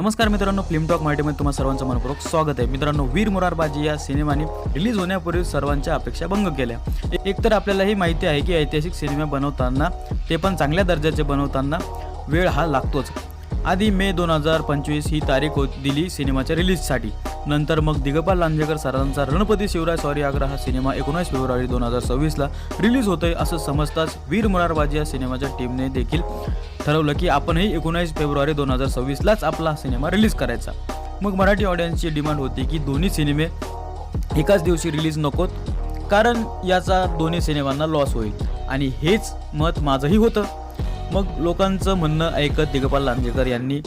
नमस्कार मित्रांनो film talk मराठीमध्ये तुम्हाला सर्वांचं मनपूर्वक स्वागत आहे. मित्रांनो वीर मुरारबाजी या सिनेमाने रिलीज होण्यापूर्वी सर्वांच्या अपेक्षा भंग केल्या. एकतर आपल्याला ही माहिती आहे की ऐतिहासिक सिनेमा बनवताना ते पण चांगल्या दर्जाचे बनवताना वेळ हा लागतोच. आधी मे दोन हजार पंचवीस ही तारीख दिली सिनेमाच्या रिलीजसाठी. नंतर मग दिगपाल लांजेकर सरांचा रणपती शिवराय सॉरी आग्रा हा सिनेमा एकोणीस फेब्रुवारी दोन हजार सव्वीसला रिलीज होतोय असं समजताच वीर मुरारबाजी या सिनेमाच्या टीमने देखील ठरवलं की आपणही एकोणीस फेब्रुवारी दोन हजार सव्वीसलाच आपला सिनेमा रिलीज करायचा. मग मराठी ऑडियन्सची डिमांड होती की दोन्ही सिनेमे एकाच दिवशी रिलीज नकोत कारण याचा दोन्ही सिनेमांना लॉस होईल. आणि हेच मत माझंही होतं. मग लोकांचं म्हणणं ऐकत दिगपाल लांजेकर यांनी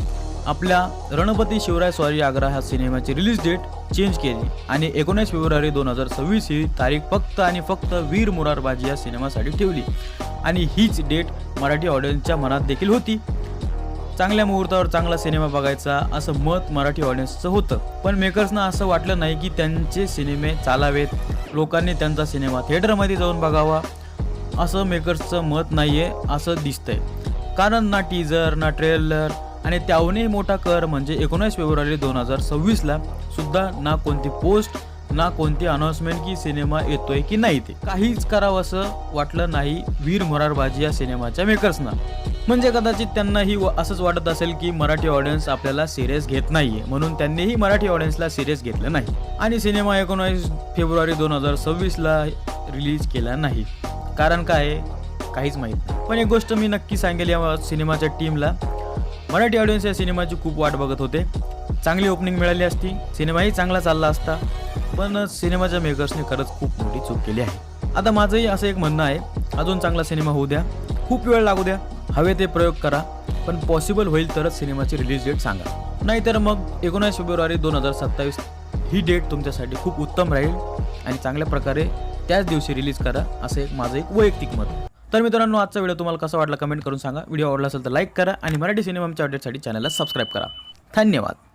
आपल्या रणपती शिवराय स्वारी आग्रा ह्या सिनेमाची रिलीज डेट चेंज केली. आणि एकोणीस फेब्रुवारी दोन हजार सव्वीस ही तारीख फक्त आणि फक्त वीर मुरारबाजी या सिनेमासाठी ठेवली. आणि हीच डेट मराठी ऑडियन्सच्या मनात देखील होती. चांगल्या मुहूर्तावर चांगला सिनेमा बघायचा असं मत मराठी ऑडियन्सचं होतं. पण मेकर्सना असं वाटलं नाही की त्यांचे सिनेमे चालावेत. लोकांनी त्यांचा सिनेमा थिएटरमध्ये जाऊन बघावा असं मेकर्सचं मत नाही आहे असं दिसतंय. कारण ना टीजर ना ट्रेलर आणि त्याहूनही मोठा कर म्हणजे एकोणीस फेब्रुवारी दोन हजार सव्वीसला सुद्धा ना कोणती पोस्ट ना कोणती अनाऊन्समेंट की सिनेमा येतोय की नाही ते. काहीच करावं असं वाटलं नाही वीर मोरारबाजी या सिनेमाच्या मेकर्सना म्हणजे कदाचित त्यांनाही असंच वाटत असेल की मराठी ऑडियन्स आपल्याला सिरियस घेत नाहीये. म्हणून त्यांनीही मराठी ऑडियन्सला सिरियस घेतलं नाही. आणि सिनेमा एकोणावीस फेब्रुवारी दोन हजार सव्वीसला रिलीज केला नाही. कारण काय आहे? काहीच माहीत नाही. पण एक गोष्ट मी नक्की सांगेल या सिनेमाच्या टीमला मराठी ऑडियन्स या सिनेमाची खूप वाट बघत होते. चांगली ओपनिंग मिळाली असती. सिनेमाही चांगला चालला असता. पण सिनेमाच्या मेकर्सने खरंच खूप मोठी चूक केली आहे. आता माझंही असं एक म्हणणं आहे. अजून चांगला सिनेमा होऊ द्या. खूप वेळ लागू द्या. हवे ते प्रयोग करा. पण पॉसिबल होईल तरच सिनेमाची रिलीज डेट सांगा. नाहीतर मग एकोणीस फेब्रुवारी दोन हजार सत्तावीस ही डेट तुमच्यासाठी खूप उत्तम राहील. आणि चांगल्या प्रकारे त्याच दिवशी रिलीज करा असं एक माझं एक वैयक्तिक मत आहे. तर मित्रांनो आजचा व्हिडिओ तुम्हाला कसा वाटला कमेंट करून सांगा. व्हिडिओ आवडला असेल तर लाईक करा आणि मराठी सिनेमाच्या अपडेटसाठी चॅनलला सबस्क्राईब करा. धन्यवाद.